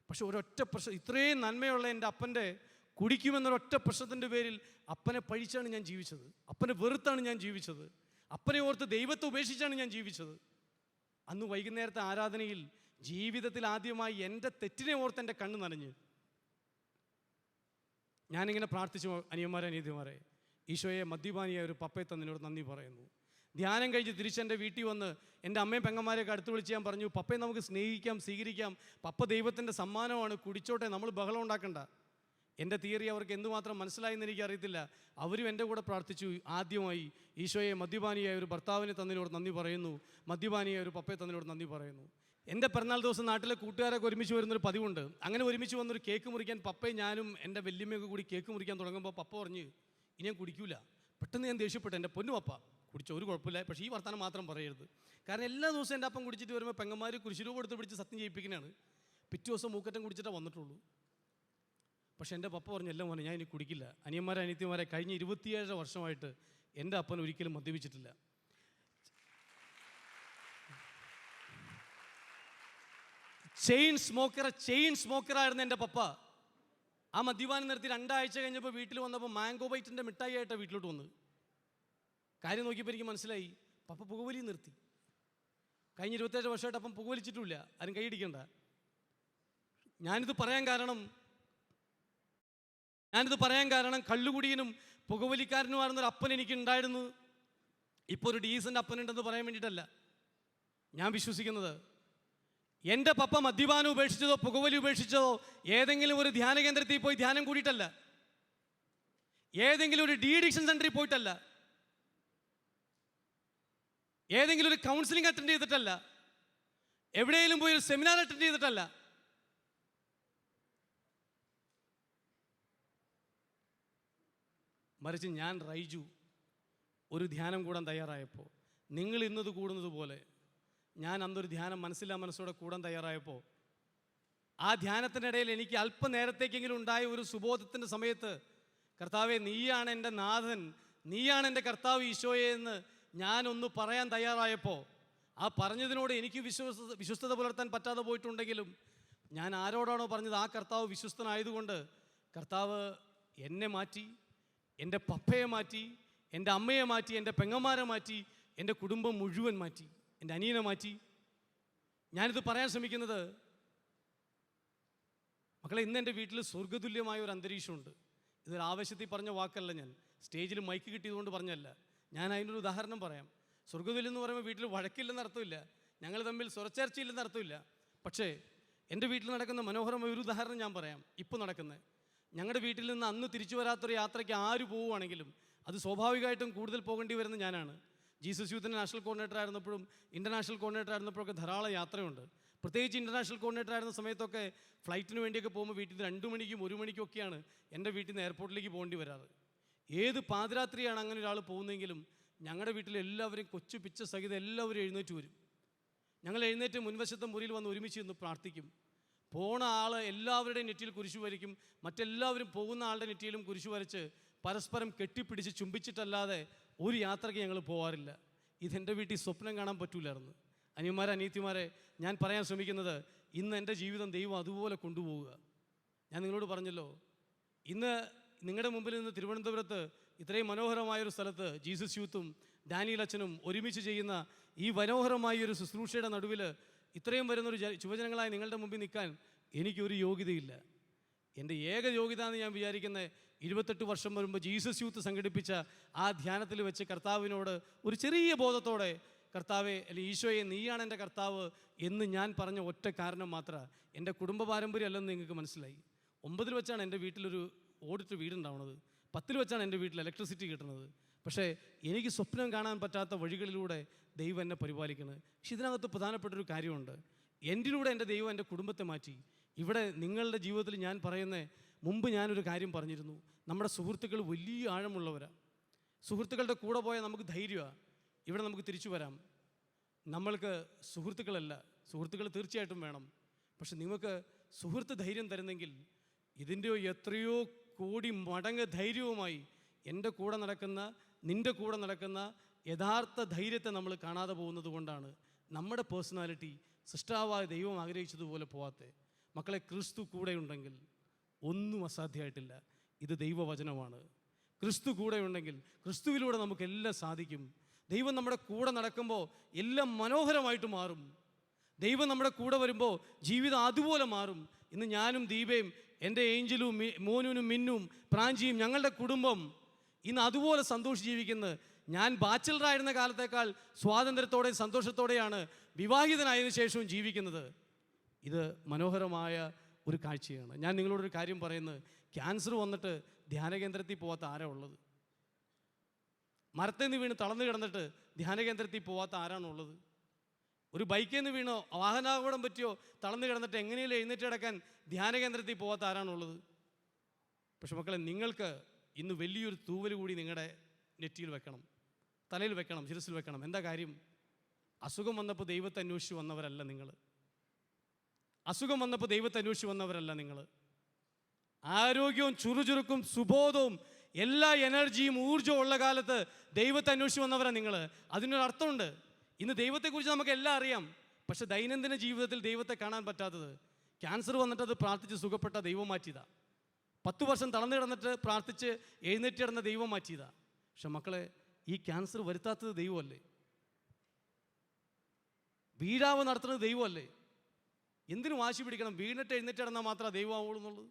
പക്ഷെ ഒരൊറ്റ പ്രശ്നം ഇത്രയും നന്മയുള്ള എന്റെ അപ്പന്റെ കുടിക്കുമെന്നൊരൊറ്റ പ്രശ്നത്തിന്റെ പേരിൽ അപ്പനെ പഴിച്ചാണ് ഞാൻ ജീവിച്ചത്. അപ്പനെ വെറുത്താണ് ഞാൻ ജീവിച്ചത്. അപ്പനെ ഓർത്ത് ദൈവത്തെ ഉപേക്ഷിച്ചാണ് ഞാൻ ജീവിച്ചത്. അന്ന് വൈകുന്നേരത്തെ ആരാധനയിൽ ജീവിതത്തിൽ ആദ്യമായി എന്റെ തെറ്റിനെ ഓർത്ത് എന്റെ കണ്ണ് നനഞ്ഞ്. ഞാനിങ്ങനെ പ്രാർത്ഥിച്ചു അനിയന്മാരെ അനിയത്തിമാരെ ഈശോയെ മദ്യപാനിയായ ഒരു പപ്പയെ തന്നതിനോട് നന്ദി പറയുന്നു. ധ്യാനം കഴിഞ്ഞ് തിരിച്ചെന്റെ വീട്ടിൽ വന്ന് എന്റെ അമ്മയും പെങ്ങന്മാരെയൊക്കെ അടുത്ത് വിളിച്ച് ഞാൻ പറഞ്ഞു പപ്പയെ നമുക്ക് സ്നേഹിക്കാം സ്വീകരിക്കാം. പപ്പ ദൈവത്തിന്റെ സമ്മാനമാണ് കുടിച്ചോട്ടെ നമ്മൾ ബഹളം ഉണ്ടാക്കണ്ട. എന്റെ തിയറി അവർക്ക് എന്തുമാത്രം മനസ്സിലായെന്ന് എനിക്കറിയത്തില്ല. അവരും എന്റെ കൂടെ പ്രാർത്ഥിച്ചു. ആദ്യമായി ഈശോയെ മദ്യപാനിയായ ഒരു ഭർത്താവിനെ തന്നതിനോട് നന്ദി പറയുന്നു. മദ്യപാനിയായ ഒരു പപ്പയെ തന്നതിനോട് നന്ദി പറയുന്നു. എന്റെ പിറന്നാൾ ദിവസം നാട്ടിലെ കൂട്ടുകാരൊക്കെ ഒരുമിച്ച് വരുന്നൊരു പതിവുണ്ട്. അങ്ങനെ ഒരുമിച്ച് വന്നൊരു കേക്ക് മുറിക്കാൻ പപ്പയും ഞാനും എന്റെ വല്യമ്മയൊക്കെ കൂടി കേക്ക് മുറിക്കാൻ തുടങ്ങുമ്പോൾ പപ്പ പറഞ്ഞ് ഇനി ഞാൻ കുടിക്കൂല. പെട്ടെന്ന് ഞാൻ ദേഷ്യപ്പെട്ടു. എന്റെ പൊന്നു പപ്പ കുടിച്ച ഒരു കുഴപ്പമില്ല. പക്ഷേ ഈ വർത്തമാനം മാത്രം പറയരുത്. കാരണം എല്ലാ ദിവസവും എന്റെ അപ്പം കുടിച്ചിട്ട് വരുമ്പോൾ പെങ്ങന്മാർ കുരിശുരൂപം എടുത്ത് പിടിച്ച് സത്യം ചെയ്യിപ്പിക്കുന്നതാണ്. പിറ്റേ ദിവസം മൂക്കറ്റം കുടിച്ചിട്ടേ വന്നിട്ടുള്ളൂ. പക്ഷെ എന്റെ പപ്പ പറഞ്ഞു എല്ലാം പറഞ്ഞു ഞാൻ ഇനി കുടിക്കില്ല. അനിയന്മാരെ അനിയത്തിമാരെ കഴിഞ്ഞ ഇരുപത്തിയേഴ് വർഷമായിട്ട് എന്റെ അപ്പൻ ഒരിക്കലും മദ്യപിച്ചിട്ടില്ല. ചെയിൻ സ്മോക്കർ ചെയിൻ സ്മോക്കറായിരുന്നു എന്റെ പപ്പ. ആ മദ്യപാനം നിർത്തി രണ്ടാഴ്ച കഴിഞ്ഞപ്പോൾ വീട്ടിൽ വന്നപ്പോൾ മാംഗോ ബൈറ്റിന്റെ മിഠായി ആയിട്ടാണ് വീട്ടിലോട്ട് വന്നത്. കാര്യം നോക്കിയപ്പോൾ എനിക്ക് മനസ്സിലായി പപ്പ പുകവലി നിർത്തി. കഴിഞ്ഞ ഇരുപത്തേഴ് വർഷമായിട്ട് അപ്പം പുകവലിച്ചിട്ടില്ല ആരും കൈയടിക്കണ്ട ഞാനിത് പറയാൻ കാരണം ഞാനിത് പറയാൻ കാരണം കള്ളുകുടിയനും പുകവലിക്കാരനുമായിരുന്നൊരു അപ്പൻ എനിക്ക് ഉണ്ടായിരുന്നു ഇപ്പോൾ ഒരു ഡീസന്റ് അപ്പനുണ്ടെന്ന് പറയാൻ വേണ്ടിയിട്ടല്ല. ഞാൻ വിശ്വസിക്കുന്നത് എന്റെ പപ്പ മദ്യപാനം ഉപേക്ഷിച്ചതോ പുകവലി ഉപേക്ഷിച്ചതോ ഏതെങ്കിലും ഒരു ധ്യാന കേന്ദ്രത്തിൽ പോയി ധ്യാനം കൂടിയിട്ടല്ല. ഏതെങ്കിലും ഒരു ഡി അഡിക്ഷൻ സെന്ററിൽ പോയിട്ടല്ല. ഏതെങ്കിലും ഒരു കൗൺസിലിംഗ് അറ്റൻഡ് ചെയ്തിട്ടല്ല. എവിടെയെങ്കിലും പോയി ഒരു സെമിനാർ അറ്റൻഡ് ചെയ്തിട്ടല്ല. മറിച്ച് ഞാൻ റൈജു ഒരു ധ്യാനം കൂടാൻ തയ്യാറായപ്പോൾ നിങ്ങൾ ഇന്നത് കൂടുന്നത് പോലെ ഞാൻ അന്നൊരു ധ്യാനം മനസ്സില്ലാ മനസ്സോടെ കൂടാൻ തയ്യാറായപ്പോൾ ആ ധ്യാനത്തിനിടയിൽ എനിക്ക് അല്പനേരത്തേക്കെങ്കിലും ഉണ്ടായ ഒരു സുബോധത്തിന്റെ സമയത്ത് കർത്താവെ നീയാണ് എന്റെ നാഥൻ നീയാണ് എന്റെ കർത്താവ് ഈശോയെ എന്ന് ഞാനൊന്ന് പറയാൻ തയ്യാറായപ്പോൾ ആ പറഞ്ഞതിനോട് എനിക്ക് വിശ്വസ വിശ്വസ്തത പുലർത്താൻ പറ്റാതെ പോയിട്ടുണ്ടെങ്കിലും ഞാൻ ആരോടാണോ പറഞ്ഞത് ആ കർത്താവ് വിശ്വസ്തനായതുകൊണ്ട് കർത്താവ് എന്നെ മാറ്റി എന്റെ പപ്പയെ മാറ്റി എന്റെ അമ്മയെ മാറ്റി എന്റെ പെങ്ങന്മാരെ മാറ്റി എന്റെ കുടുംബം മുഴുവൻ മാറ്റി എന്റെ അനിയനെ മാറ്റി. ഞാനിത് പറയാൻ ശ്രമിക്കുന്നത് മക്കളെ ഇന്ന് എന്റെ വീട്ടിൽ സ്വർഗതുല്യമായ ഒരു അന്തരീക്ഷമുണ്ട്. ഇതൊരു ആവശ്യത്തിൽ പറഞ്ഞ വാക്കല്ല ഞാൻ. സ്റ്റേജിൽ മൈക്ക് കിട്ടിയതുകൊണ്ട് പറഞ്ഞല്ല. ഞാൻ അതിനൊരു ഉദാഹരണം പറയാം. സ്വർഗതുല്യം എന്ന് പറയുമ്പോൾ വീട്ടിൽ വഴക്കില്ലെന്ന് അർത്ഥമില്ല. ഞങ്ങൾ തമ്മിൽ സ്വരച്ചേർച്ചയില്ലെന്ന് അർത്ഥമില്ല. പക്ഷേ എന്റെ വീട്ടിൽ നടക്കുന്ന മനോഹരമായ ഒരു ഉദാഹരണം ഞാൻ പറയാം. ഇപ്പോൾ നടക്കുന്നത് ഞങ്ങളുടെ വീട്ടിൽ നിന്ന് അന്ന് തിരിച്ചു വരാത്തൊരു യാത്രയ്ക്ക് ആര് പോവുകയാണെങ്കിലും അത് സ്വാഭാവികമായിട്ടും കൂടുതൽ പോകേണ്ടി വരുന്ന ഞാനാണ്. ജീസസ് യൂത്തിന്റെ നാഷണൽ കോർഡിനേറ്റർ ആയിരുന്നപ്പോഴും ഇന്റർനാഷണൽ കോർഡിനേറ്റർ ആയിരുന്നപ്പോഴൊക്കെ ധാരാളം യാത്രയുണ്ട്. പ്രത്യേകിച്ച് ഇന്റർനാഷണൽ കോർഡിനേറ്റർ ആയിരുന്ന സമയത്തൊക്കെ ഫ്ലൈറ്റിന് വേണ്ടിയൊക്കെ പോകുമ്പോൾ വീട്ടിൽ നിന്ന് രണ്ട് മണിക്കും ഒരു മണിക്കും ഒക്കെയാണ് എന്റെ വീട്ടിൽ നിന്ന് എയർപോർട്ടിലേക്ക് പോകേണ്ടി വരാറ്. ഏത് പാതിരാത്രിയാണ് അങ്ങനെ ഒരാൾ പോകുന്നതെങ്കിലും ഞങ്ങളുടെ വീട്ടിൽ എല്ലാവരും കൊച്ചു പിച്ച സഹിതം എല്ലാവരും എഴുന്നേറ്റ് വരും. ഞങ്ങൾ എഴുന്നേറ്റ് മുൻവശത്തെ മുറിയിൽ വന്ന് ഒരുമിച്ച് നിന്ന് പ്രാർത്ഥിക്കും. പോണ ആൾ എല്ലാവരുടെയും നെറ്റിയിൽ കുരിശു വരയ്ക്കും മറ്റെല്ലാവരും പോകുന്ന ആളുടെ നെറ്റിയിലും കുരിശു വരച്ച് പരസ്പരം കെട്ടിപ്പിടിച്ച് ചുംബിച്ചിട്ടല്ലാതെ ഒരു യാത്രയ്ക്ക് ഞങ്ങൾ പോകാറില്ല ഇതെന്റെ വീട്ടിൽ സ്വപ്നം കാണാൻ പറ്റൂലായിരുന്നു. അനിയന്മാരെ അനിയത്തിമാരെ ഞാൻ പറയാൻ ശ്രമിക്കുന്നത് ഇന്ന് എന്റെ ജീവിതം ദൈവം അതുപോലെ കൊണ്ടുപോവുക. ഞാൻ നിങ്ങളോട് പറഞ്ഞല്ലോ ഇന്ന് നിങ്ങളുടെ മുമ്പിൽ നിന്ന് തിരുവനന്തപുരത്ത് ഇത്രയും മനോഹരമായൊരു സ്ഥലത്ത് ജീസസ് യൂത്തും ഡാനിയൽ അച്ഛനും ഒരുമിച്ച് ചെയ്യുന്ന ഈ മനോഹരമായ ഒരു ശുശ്രൂഷയുടെ നടുവിൽ ഇത്രയും വരുന്നൊരു ഒരു യുവജനങ്ങളായി നിങ്ങളുടെ മുമ്പിൽ നിൽക്കാൻ എനിക്കൊരു യോഗ്യതയില്ല. എന്റെ ഏക യോഗ്യത എന്ന് ഞാൻ വിചാരിക്കുന്നത് ഇരുപത്തെട്ട് വർഷം വരുമ്പോൾ ജീസസ് യൂത്ത് സംഘടിപ്പിച്ച ആ ധ്യാനത്തിൽ വെച്ച് കർത്താവിനോട് ഒരു ചെറിയ ബോധത്തോടെ കർത്താവെ അല്ലെങ്കിൽ ഈശോയെ നീയാണ് എന്റെ കർത്താവ് എന്ന് ഞാൻ പറഞ്ഞ ഒറ്റ കാരണം മാത്രമാണ് എന്റെ കുടുംബ പാരമ്പര്യം അല്ലെന്ന് നിങ്ങൾക്ക് മനസ്സിലായി. ഒമ്പതിൽ വെച്ചാണ് എന്റെ വീട്ടിലൊരു ഓടിട്ട് വീടുണ്ടാവുന്നത് പത്തിൽ വെച്ചാണ് എന്റെ വീട്ടിൽ ഇലക്ട്രിസിറ്റി കിട്ടുന്നത് പക്ഷേ എനിക്ക് സ്വപ്നം കാണാൻ പറ്റാത്ത വഴികളിലൂടെ ദൈവം എന്നെ പരിപാലിക്കുന്നത് പക്ഷെ ഇതിനകത്ത് പ്രധാനപ്പെട്ട ഒരു കാര്യമുണ്ട്. എന്റെ എന്റെ ദൈവം എന്റെ കുടുംബത്തെ മാറ്റി? ഇവിടെ നിങ്ങളുടെ ജീവിതത്തിൽ ഞാൻ പറയുന്ന മുമ്പ് ഞാനൊരു കാര്യം പറഞ്ഞിരുന്നു. നമ്മുടെ സുഹൃത്തുക്കൾ വലിയ ആഴമുള്ളവരാണ് സുഹൃത്തുക്കളുടെ കൂടെ പോയാൽ നമുക്ക് ധൈര്യമാണ് ഇവിടെ നമുക്ക് തിരിച്ചു വരാം. നമ്മൾക്ക് സുഹൃത്തുക്കളല്ല. സുഹൃത്തുക്കൾ തീർച്ചയായിട്ടും വേണം. പക്ഷെ നിങ്ങൾക്ക് സുഹൃത്ത് ധൈര്യം തരുന്നെങ്കിൽ ഇതിന്റെ എത്രയോ കോടി മടങ്ങ് ധൈര്യവുമായി എന്റെ കൂടെ നടക്കുന്ന നിന്റെ കൂടെ നടക്കുന്ന യഥാർത്ഥ ധൈര്യത്തെ നമ്മൾ കാണാതെ പോകുന്നത് കൊണ്ടാണ് നമ്മുടെ പേഴ്സണാലിറ്റി സൃഷ്ടാവായ ദൈവം ആഗ്രഹിച്ചതുപോലെ പോവാത്തെ. മക്കളെ ക്രിസ്തു കൂടെയുണ്ടെങ്കിൽ ഒന്നും അസാധ്യമായിട്ടില്ല. ഇത് ദൈവവചനമാണ്. ക്രിസ്തു കൂടെ ഉണ്ടെങ്കിൽ ക്രിസ്തുവിലൂടെ നമുക്കെല്ലാം സാധിക്കും. ദൈവം നമ്മുടെ കൂടെ നടക്കുമ്പോൾ എല്ലാം മനോഹരമായിട്ട് മാറും. ദൈവം നമ്മുടെ കൂടെ വരുമ്പോൾ ജീവിതം അതുപോലെ മാറും. ഇന്ന് ഞാനും ദീപയും എന്റെ ഏഞ്ചലും മോനുനും മിന്നും പ്രാഞ്ചിയും ഞങ്ങളുടെ കുടുംബം ഇന്ന് അതുപോലെ സന്തോഷിച്ച് ജീവിക്കുന്നത് ഞാൻ ബാച്ചിലറായിരുന്ന കാലത്തേക്കാൾ സ്വാതന്ത്ര്യത്തോടെ സന്തോഷത്തോടെയാണ് വിവാഹിതനായതിനു ശേഷവും ജീവിക്കുന്നത്. ഇത് മനോഹരമായ ഒരു കാഴ്ചയാണ്. ഞാൻ നിങ്ങളോടൊരു കാര്യം പറയുന്നത് ക്യാൻസർ വന്നിട്ട് ധ്യാനകേന്ദ്രത്തിൽ പോവാത്ത ആരാ ഉള്ളത്? മരത്തിൽ നിന്ന് വീണ് തളർന്നു കിടന്നിട്ട് ധ്യാനകേന്ദ്രത്തിൽ പോവാത്ത ആരാണുള്ളത് ഒരു ബൈക്കിൽ നിന്ന് വീണോ വാഹനാപകടം പറ്റിയോ തളർന്നു കിടന്നിട്ട് എങ്ങനെയും എഴുന്നേറ്റ് കിടക്കാൻ ധ്യാനകേന്ദ്രത്തിൽ പോവാത്ത ആരാണുള്ളത് പക്ഷെ മക്കളെ നിങ്ങൾക്ക് ഇന്ന് വലിയൊരു തൂവൽ കൂടി നിങ്ങളുടെ നെറ്റിയിൽ വെക്കണം തലയിൽ വെക്കണം ശിരസിൽ വെക്കണം. എന്താ കാര്യം? അസുഖം വന്നപ്പോൾ ദൈവത്തെ അന്വേഷിച്ച് വന്നവരല്ല നിങ്ങൾ. അസുഖം വന്നപ്പോൾ ദൈവത്തെ അന്വേഷിച്ച് വന്നവരല്ല നിങ്ങൾ. ആരോഗ്യവും ചുറുചുറുക്കും സുബോധവും എല്ലാ എനർജിയും ഊർജവും ഉള്ള കാലത്ത് ദൈവത്തെ അന്വേഷിച്ച് വന്നവരാണ് നിങ്ങൾ. അതിനൊരു അർത്ഥമുണ്ട്. ഇന്ന് ദൈവത്തെക്കുറിച്ച് നമുക്ക് എല്ലാം അറിയാം. പക്ഷെ ദൈനംദിന ജീവിതത്തിൽ ദൈവത്തെ കാണാൻ പറ്റാത്തത് ക്യാൻസർ വന്നിട്ട് അത് പ്രാർത്ഥിച്ച് സുഖപ്പെട്ട ദൈവം മാറ്റിയതാ. പത്ത് വർഷം തളർന്നു കിടന്നിട്ട് പ്രാർത്ഥിച്ച് എഴുന്നേറ്റ് കിടന്ന ദൈവം ചെയ്ത പക്ഷെ മക്കളെ ഈ ക്യാൻസർ വരുത്താത്തത് ദൈവമല്ലേ? വീഴാവ് നടത്തുന്നത് ദൈവമല്ലേ? എന്തിനു വാശി പിടിക്കണം. വീണിട്ട് എഴുന്നേറ്റ് കിടന്നാൽ മാത്രമേ ദൈവമാവുള്ളൂ എന്നുള്ളത്.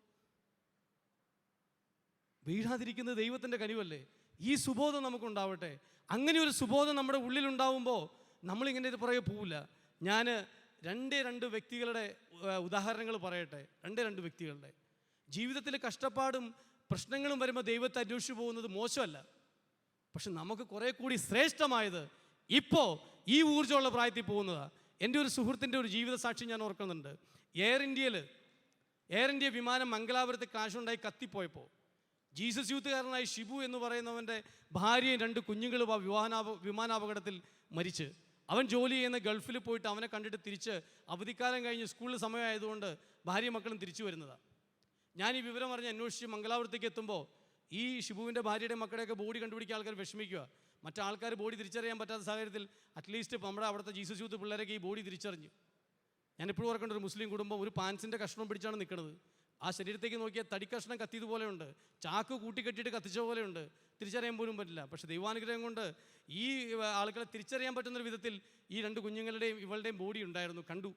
വീഴാതിരിക്കുന്നത് ദൈവത്തിന്റെ കഴിവല്ലേ ഈ സുബോധം നമുക്കുണ്ടാവട്ടെ. അങ്ങനെ ഒരു സുബോധം നമ്മുടെ ഉള്ളിലുണ്ടാവുമ്പോൾ നമ്മളിങ്ങനെ ഇത് പുറകെ പോവില്ല. ഞാൻ രണ്ടേ രണ്ട് വ്യക്തികളുടെ ഉദാഹരണങ്ങൾ പറയട്ടെ. രണ്ടേ രണ്ട് വ്യക്തികളുടെ. ജീവിതത്തിൽ കഷ്ടപ്പാടും പ്രശ്നങ്ങളും വരുമ്പോൾ ദൈവത്തെ അന്വേഷിച്ചു പോകുന്നത് മോശമല്ല. പക്ഷെ നമുക്ക് കുറേ കൂടി ശ്രേഷ്ഠമായത് ഇപ്പോൾ ഈ ഊർജമുള്ള പ്രായത്തിൽ പോകുന്നതാണ് എന്റെ ഒരു സുഹൃത്തിന്റെ ഒരു ജീവിത സാക്ഷി ഞാൻ ഓർക്കുന്നുണ്ട്. എയർ ഇന്ത്യയിൽ എയർ ഇന്ത്യ വിമാനം മംഗലാപുരത്ത് ക്രാഷുണ്ടായി കത്തിപ്പോയപ്പോൾ ജീസസ് യൂത്തുകാരനായ ഷിബു എന്ന് പറയുന്നവന്റെ ഭാര്യയും രണ്ട് കുഞ്ഞുങ്ങളും ആ വിവാഹനാപ വിമാനാപകടത്തിൽ മരിച്ച്. അവൻ ജോലി ചെയ്യുന്ന ഗൾഫിൽ പോയിട്ട് അവനെ കണ്ടിട്ട് തിരിച്ച് അവധിക്കാലം കഴിഞ്ഞ് സ്കൂളിൽ സമയമായതുകൊണ്ട് ഭാര്യ മക്കളും തിരിച്ചു വരുന്നതാണ് ഞാൻ ഈ വിവരം അറിഞ്ഞ് അന്വേഷിച്ച് മംഗലാപുരത്തേക്ക് എത്തുമ്പോൾ ഈ ഷിബുവിന്റെ ഭാര്യയുടെ മക്കളുടെയൊക്കെ ബോഡി കണ്ടുപിടിക്കാൻ ആൾക്കാർ വിഷമിക്കുക. മറ്റാൾക്കാർ ബോഡി തിരിച്ചറിയാൻ പറ്റാത്ത സാഹചര്യത്തിൽ അറ്റ്ലീസ്റ്റ് നമ്മുടെ അവിടുത്തെ ജീസസ് യൂത്ത് പിള്ളേരൊക്കെ ഈ ബോഡി തിരിച്ചറിഞ്ഞു. ഞാൻ എപ്പോഴും ഓർക്കേണ്ട ഒരു മുസ്ലിം കുടുംബം ഒരു പാൻസിന്റെ കഷ്ണം പിടിച്ചാണ് നിൽക്കുന്നത് ആ ശരീരത്തേക്ക് നോക്കിയാൽ തടി കഷ്ണം കത്തിയതുപോലെയുണ്ട് ചാക്ക് കൂട്ടിക്കെട്ടിയിട്ട് കത്തിച്ച പോലെയുണ്ട്. തിരിച്ചറിയാൻ പോലും പറ്റില്ല. പക്ഷേ ദൈവാനുഗ്രഹം കൊണ്ട് ഈ ആളുകളെ തിരിച്ചറിയാൻ പറ്റുന്ന വിധത്തിൽ ഈ രണ്ട് കുഞ്ഞുങ്ങളുടെയും ഇവളുടെയും ബോഡി ഉണ്ടായിരുന്നു. കണ്ടു.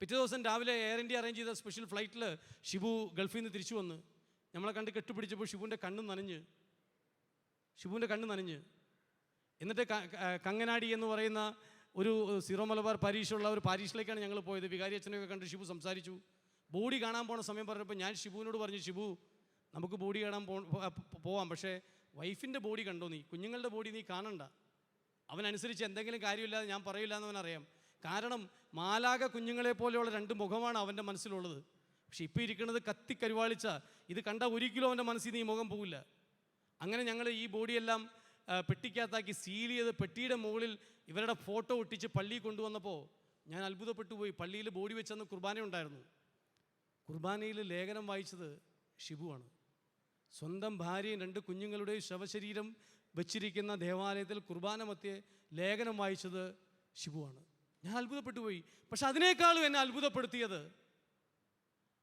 പിറ്റേ ദിവസം രാവിലെ എയർ ഇന്ത്യ അറേഞ്ച് ചെയ്ത സ്പെഷ്യൽ ഫ്ലൈറ്റിൽ ഷിബു ഗൾഫിൽ നിന്ന് തിരിച്ചു വന്ന്. നമ്മളെ കണ്ട് കെട്ടുപിടിച്ചപ്പോൾ ഷിബുവിന്റെ കണ്ണ് നനഞ്ഞ്. ഷിബുവിന്റെ കണ്ണ് നനഞ്ഞ്. എന്നിട്ട് കങ്ങനാടി എന്ന് പറയുന്ന ഒരു സീറോ മലബാർ പരീക്ഷയുള്ള ഒരു പാരീഷിലേക്കാണ് ഞങ്ങൾ പോയത്. വികാരി അച്ഛനെയൊക്കെ കണ്ട് ഷിബു സംസാരിച്ചു. ബോഡി കാണാൻ പോണ സമയം പറഞ്ഞപ്പോൾ ഞാൻ ഷിബുവിനോട് പറഞ്ഞു ഷിബു നമുക്ക് ബോഡി കാണാൻ പോവാം. പക്ഷേ വൈഫിന്റെ ബോഡി കണ്ടോ നീ? കുഞ്ഞുങ്ങളുടെ ബോഡി നീ കാണണ്ട. അവനനുസരിച്ച് എന്തെങ്കിലും കാര്യമില്ലാതെ ഞാൻ പറയില്ല എന്നവനറിയാം കാരണം മാലാക കുഞ്ഞുങ്ങളെ പോലെയുള്ള രണ്ട് മുഖമാണ് അവന്റെ മനസ്സിലുള്ളത്. പക്ഷെ ഇപ്പോൾ ഇരിക്കുന്നത് കത്തി കരുവാളിച്ച. ഇത് കണ്ട ഒരിക്കലും അവന്റെ മനസ്സിൽ നിന്ന് ഈ മുഖം പോകില്ല അങ്ങനെ ഞങ്ങൾ ഈ ബോഡിയെല്ലാം പെട്ടിക്കകത്താക്കി സീൽ ചെയ്ത് പെട്ടിയുടെ മുകളിൽ ഇവരുടെ ഫോട്ടോ ഒട്ടിച്ച് പള്ളിയിൽ കൊണ്ടുവന്നപ്പോൾ ഞാൻ അത്ഭുതപ്പെട്ടു പോയി. പള്ളിയിൽ ബോഡി വെച്ചെന്ന് കുർബാന ഉണ്ടായിരുന്നു. കുർബാനയിൽ ലേഖനം വായിച്ചത് ഷിബുവാണ്. സ്വന്തം ഭാര്യയും രണ്ട് കുഞ്ഞുങ്ങളുടെയും ശവശരീരം വച്ചിരിക്കുന്ന ദേവാലയത്തിൽ കുർബാന ലേഖനം വായിച്ചത് ഷിബുവാണ്. ഞാൻ അത്ഭുതപ്പെട്ടു പോയി പക്ഷെ അതിനേക്കാളും എന്നെ അത്ഭുതപ്പെടുത്തിയത്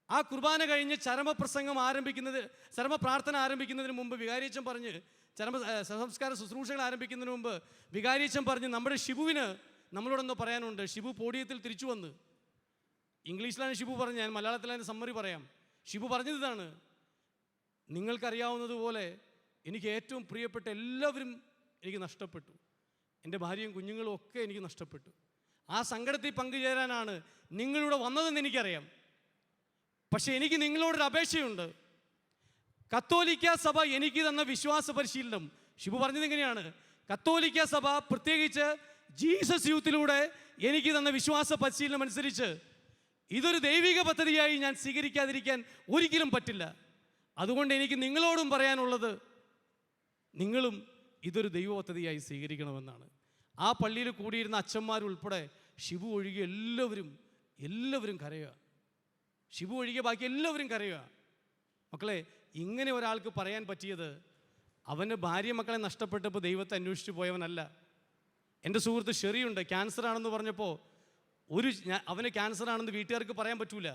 ആ കുർബാന കഴിഞ്ഞ് ചരമപ്രസംഗം ആരംഭിക്കുന്നത് ചരമ പ്രാർത്ഥന ആരംഭിക്കുന്നതിന് മുമ്പ് വികാരിയച്ചൻ പറഞ്ഞ് ചരമ സംസ്കാര ശുശ്രൂഷകൾ ആരംഭിക്കുന്നതിന് മുമ്പ് വികാരിയച്ചൻ പറഞ്ഞ് നമ്മുടെ ഷിബുവിന് നമ്മളോടൊന്ന് പറയാനുണ്ട്. ഷിബു പോഡിയത്തിൽ തിരിച്ചു വന്ന്. ഇംഗ്ലീഷിലാണ് ഷിബു പറഞ്ഞ് ഞാൻ മലയാളത്തിൽ സമ്മറി പറയാം. ഷിബു പറഞ്ഞതാണ് നിങ്ങൾക്കറിയാവുന്നതുപോലെ എനിക്ക് ഏറ്റവും പ്രിയപ്പെട്ട എല്ലാവരും എനിക്ക് നഷ്ടപ്പെട്ടു. എന്റെ ഭാര്യയും കുഞ്ഞുങ്ങളും ഒക്കെ എനിക്ക് നഷ്ടപ്പെട്ടു. ആ സങ്കടത്തിൽ പങ്കുചേരാനാണ് നിങ്ങളിവിടെ വന്നതെന്ന് എനിക്കറിയാം. പക്ഷേ എനിക്ക് നിങ്ങളോടൊരു അപേക്ഷയുണ്ട്. കത്തോലിക്ക സഭ എനിക്ക് തന്ന വിശ്വാസ പരിശീലനം. ഷിബു പറഞ്ഞത് എങ്ങനെയാണ് കത്തോലിക്ക സഭ പ്രത്യേകിച്ച് ജീസസ് യൂത്തിലൂടെ എനിക്ക് തന്ന വിശ്വാസ പരിശീലനം അനുസരിച്ച് ഇതൊരു ദൈവിക പദ്ധതിയായി ഞാൻ സ്വീകരിക്കാതിരിക്കാൻ ഒരിക്കലും പറ്റില്ല. അതുകൊണ്ട് എനിക്ക് നിങ്ങളോടും പറയാനുള്ളത് നിങ്ങളും ഇതൊരു ദൈവ പദ്ധതിയായി സ്വീകരിക്കണമെന്നാണ്. ആ പള്ളിയിൽ കൂടിയിരുന്ന അച്ഛന്മാരുൾപ്പെടെ ഷിബു ഒഴികെ എല്ലാവരും എല്ലാവരും കരയുക. ഷിബു ഒഴികെ ബാക്കി എല്ലാവരും കരയുക. മക്കളെ ഇങ്ങനെ ഒരാൾക്ക് പറയാൻ പറ്റിയത് അവന് ഭാര്യ മക്കളെ നഷ്ടപ്പെട്ടപ്പോൾ ദൈവത്തെ അന്വേഷിച്ച് പോയവനല്ല. എന്റെ സുഹൃത്ത് ഷെറിയുണ്ട് ക്യാൻസർ ആണെന്ന് പറഞ്ഞപ്പോൾ ഒരു അവന് ക്യാൻസർ ആണെന്ന് വീട്ടുകാർക്ക് പറയാൻ പറ്റൂല.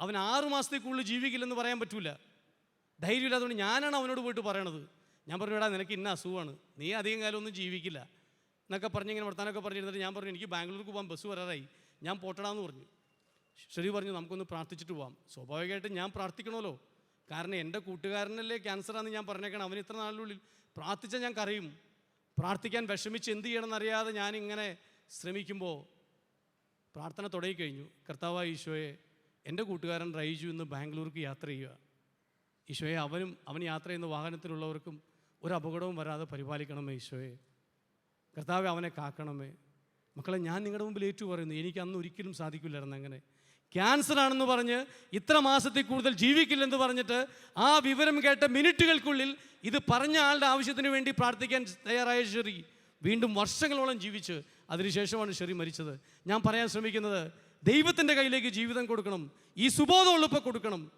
അവൻ ആറു മാസത്തേക്കുള്ളിൽ ജീവിക്കില്ലെന്ന് പറയാൻ പറ്റൂല. ധൈര്യമില്ലാത്തതുകൊണ്ട് ഞാനാണ് അവനോട് പോയിട്ട് പറയണത്. ഞാൻ പറഞ്ഞു എടാ നിനക്ക് ഇന്ന അസുഖമാണ്. നീ അധികം കാലം ഒന്നും ജീവിക്കില്ല. എന്നൊക്കെ പറഞ്ഞ് ഇങ്ങനെ വർത്താനൊക്കെ പറഞ്ഞിരുന്നിട്ട് ഞാൻ പറഞ്ഞു എനിക്ക് ബാംഗ്ലൂർക്ക് പോകാൻ ബസ് വരാറായി. ഞാൻ പോട്ടടാന്ന് പറഞ്ഞു. ശരി പറഞ്ഞു നമുക്കൊന്ന് പ്രാർത്ഥിച്ചിട്ട് പോവാം. സ്വാഭാവികമായിട്ടും ഞാൻ പ്രാർത്ഥിക്കണമല്ലോ. കാരണം എന്റെ കൂട്ടുകാരനല്ലേ ക്യാൻസറാന്ന് ഞാൻ പറഞ്ഞേക്കണം. അവന് ഇത്ര നാളിനുള്ളിൽ പ്രാർത്ഥിച്ചാൽ ഞാൻ കറിയും പ്രാർത്ഥിക്കാൻ വിഷമിച്ച് എന്ത് ചെയ്യണമെന്നറിയാതെ ഞാൻ ഇങ്ങനെ ശ്രമിക്കുമ്പോൾ പ്രാർത്ഥന തുടങ്ങിക്കഴിഞ്ഞു. കർത്താവ് ഈശോയെ എന്റെ കൂട്ടുകാരൻ റൈജു ഇന്ന് ബാംഗ്ലൂർക്ക് യാത്ര ചെയ്യുക. ഈശോയെ അവനും അവൻ യാത്ര ചെയ്യുന്ന വാഹനത്തിലുള്ളവർക്കും ഒരു അപകടവും വരാതെ പരിപാലിക്കണമേ ഈശോയെ. കർത്താവെ അവനെ കാക്കണമേ. മക്കളെ ഞാൻ നിങ്ങളുടെ മുമ്പിൽ ഏറ്റു പറയുന്നു എനിക്ക് അന്ന് ഒരിക്കലും സാധിക്കില്ലായിരുന്നു അങ്ങനെ. ക്യാൻസർ ആണെന്ന് പറഞ്ഞ് ഇത്ര മാസത്തിൽ കൂടുതൽ ജീവിക്കില്ലെന്ന് പറഞ്ഞിട്ട് ആ വിവരം കേട്ട മിനിറ്റുകൾക്കുള്ളിൽ ഇത് പറഞ്ഞ ആളുടെ ആവശ്യത്തിന് വേണ്ടി പ്രാർത്ഥിക്കാൻ തയ്യാറായ ഷെറി വീണ്ടും വർഷങ്ങളോളം ജീവിച്ച് അതിനുശേഷമാണ് ഷെറി മരിച്ചത്. ഞാൻ പറയാൻ ശ്രമിക്കുന്നത് ദൈവത്തിന്റെ കയ്യിലേക്ക് ജീവിതം കൊടുക്കണം ഈ സുബോധം ഉള്ളപ്പോൾ കൊടുക്കണം.